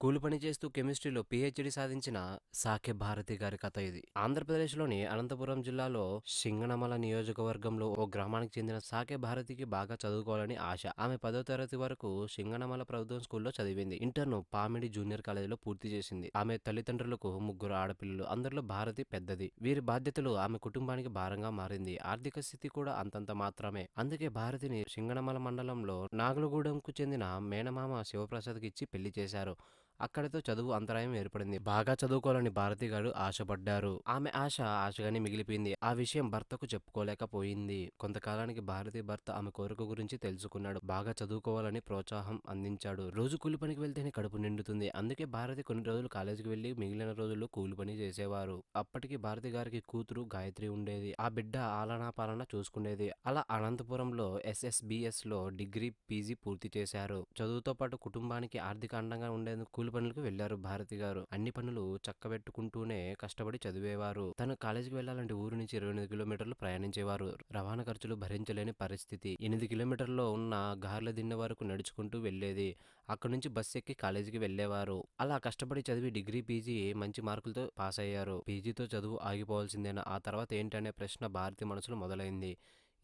కూలి పని చేస్తూ కెమిస్ట్రీలో పీహెచ్డీ సాధించిన సాకె భారతి గారి కథ ఇది. ఆంధ్రప్రదేశ్లోని అనంతపురం జిల్లాలో సింగనమల నియోజకవర్గంలో ఓ గ్రామానికి చెందిన సాకె భారతికి బాగా చదువుకోవాలని ఆశ. ఆమె పదో తరగతి వరకు సింగనమల ప్రభుత్వం స్కూల్లో చదివింది. ఇంటర్ను పామిడి జూనియర్ కాలేజీలో పూర్తి చేసింది. ఆమె తల్లిదండ్రులకు ముగ్గురు ఆడపిల్లలు అందరిలో భారతి పెద్దది. వీరి బాధ్యతలు ఆమె కుటుంబానికి భారంగా మారింది. ఆర్థిక స్థితి కూడా అంతంత మాత్రమే. అందుకే భారతిని సింగనమల మండలంలో నాగులగూడెంకు చెందిన మేనమామ శివప్రసాద్కి ఇచ్చి పెళ్ళి చేశారు. అక్కడితో చదువు అంతరాయం ఏర్పడింది. బాగా చదువుకోవాలని భారతి గారు ఆశపడ్డారు. ఆమె ఆశ ఆశగానే మిగిలిపోయింది. ఆ విషయం భర్తకు చెప్పుకోలేకపోయింది. కొంతకాలానికి భారతి భర్త ఆమె కోరిక గురించి తెలుసుకున్నాడు. బాగా చదువుకోవాలని ప్రోత్సాహం అందించాడు. రోజు కూలి పనికి వెళ్తేనే కడుపు నిండుతుంది. అందుకే భారతి కొన్ని రోజులు కాలేజీకి వెళ్ళి మిగిలిన రోజుల్లో కూలి పని చేసేవారు. అప్పటికి భారతి గారికి కూతురు గాయత్రి ఉండేది. ఆ బిడ్డ ఆలనా పాలన చూసుకునేది. అలా అనంతపురంలో ఎస్ఎస్బిఎస్లో డిగ్రీ పీజీ పూర్తి చేశారు. చదువుతో పాటు కుటుంబానికి ఆర్థిక అండంగా ఉండేందుకు కూలి పనులకు వెళ్ళారు భారతి గారు. అన్ని పనులు చక్కబెట్టుకుంటూనే కష్టపడి చదివేవారు. తను కాలేజీకి వెళ్ళాలంటే ఊరు నుంచి ఇరవై ఎనిమిది కిలోమీటర్లు ప్రయాణించేవారు. రవాణా ఖర్చులు భరించలేని పరిస్థితి. ఎనిమిది కిలోమీటర్లో ఉన్న గార్ల దిన్నె వరకు నడుచుకుంటూ వెళ్ళేది అక్కడి నుంచి బస్ ఎక్కి కాలేజీకి వెళ్ళేవారు అలా కష్టపడి చదివి డిగ్రీ పీజీ మంచి మార్కులతో పాస్ అయ్యారు పీజీతో చదువు ఆగిపోవాల్సిందేనా? ఆ తర్వాత ఏంటనే ప్రశ్న భారతి మనసులో మొదలైంది.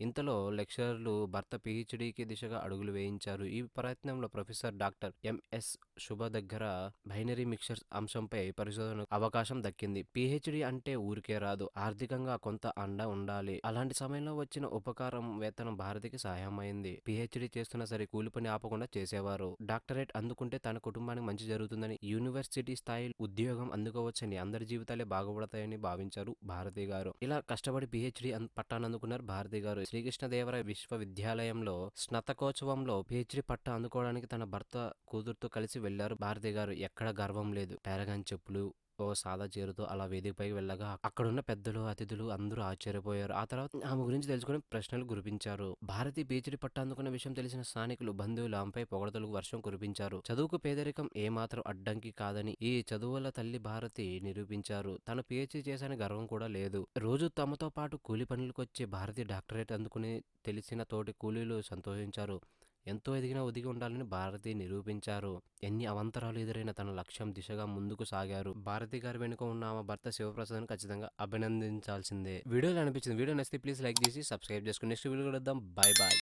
ఇంతలో లెక్చరర్లు భర్త పీహెచ్డీకి దిశగా అడుగులు వేయించారు. ఈ ప్రయత్నంలో ప్రొఫెసర్ డాక్టర్ ఎంఎస్ శుభ దగ్గర బైనరీ మిక్సర్స్ అంశంపై పరిశోధన అవకాశం దక్కింది. పిహెచ్డి అంటే ఊరికే రాదు. ఆర్థికంగా కొంత అండ ఉండాలి. అలాంటి సమయంలో వచ్చిన ఉపకారం వేతనం భారతికి సహాయమైంది పీహెచ్డీ చేస్తున్న సరే కూలి పని ఆపకుండా చేసేవారు. డాక్టరేట్ అందుకుంటే తన కుటుంబానికి మంచి జరుగుతుందని యూనివర్సిటీ స్థాయి ఉద్యోగం అందుకోవచ్చని అందరి జీవితాలే బాగుపడతాయని భావించారు భారతి గారు. ఇలా కష్టపడి పిహెచ్డి పట్టానందుకున్నారు భారతి గారు. శ్రీకృష్ణదేవరాయ విశ్వవిద్యాలయంలో స్నాతకోత్సవంలో పీహెచ్డీ పట్టా అందుకోవడానికి తన భర్త కూతురుతో కలిసి వెళ్ళారు భారతి గారు ఎక్కడ గర్వం లేదు. పేరగాని చెప్పులు ఓ సాదా చీరతో అలా వేదికపైకి వెళ్ళగా అక్కడున్న పెద్దలు అతిథులు అందరూ ఆశ్చర్యపోయారు. ఆ తర్వాత ఆమె గురించి తెలుసుకుని ప్రశ్నలు కురిపించారు. భారతి పీచిడి పట్ట అందుకున్న విషయం తెలిసిన స్థానికులు బంధువులు ఆమెపై పొగడతలకు వర్షం కురిపించారు. చదువుకు పేదరికం ఏమాత్రం అడ్డంకి కాదని ఈ చదువుల తల్లి భారతి నిరూపించారు. తను పిహెచ్డి చేశాని గర్వం కూడా లేదు. రోజు తమతో పాటు కూలి పనులకొచ్చే భారతి డాక్టరేట్ అందుకుని తెలిసిన తోటి కూలీలు సంతోషించారు. ఎంతో ఎదిగినా ఒదిగి ఉండాలని భారతి నిరూపించారు. ఎన్ని అవంతరాలు ఎదురైన తన లక్ష్యం దిశగా ముందుకు సాగారు. భారతి గారి వెనుక ఉన్న ఆమె భర్త శివప్రసాద్ని ఖచ్చితంగా అభినందించాల్సిందే. వీడియోలో అనిపించింది? వీడియో నచ్చితే ప్లీజ్ లైక్ చేసి సబ్స్క్రైబ్ చేసుకుని నెక్స్ట్ వీడియో కలుద్దాం. Bye bye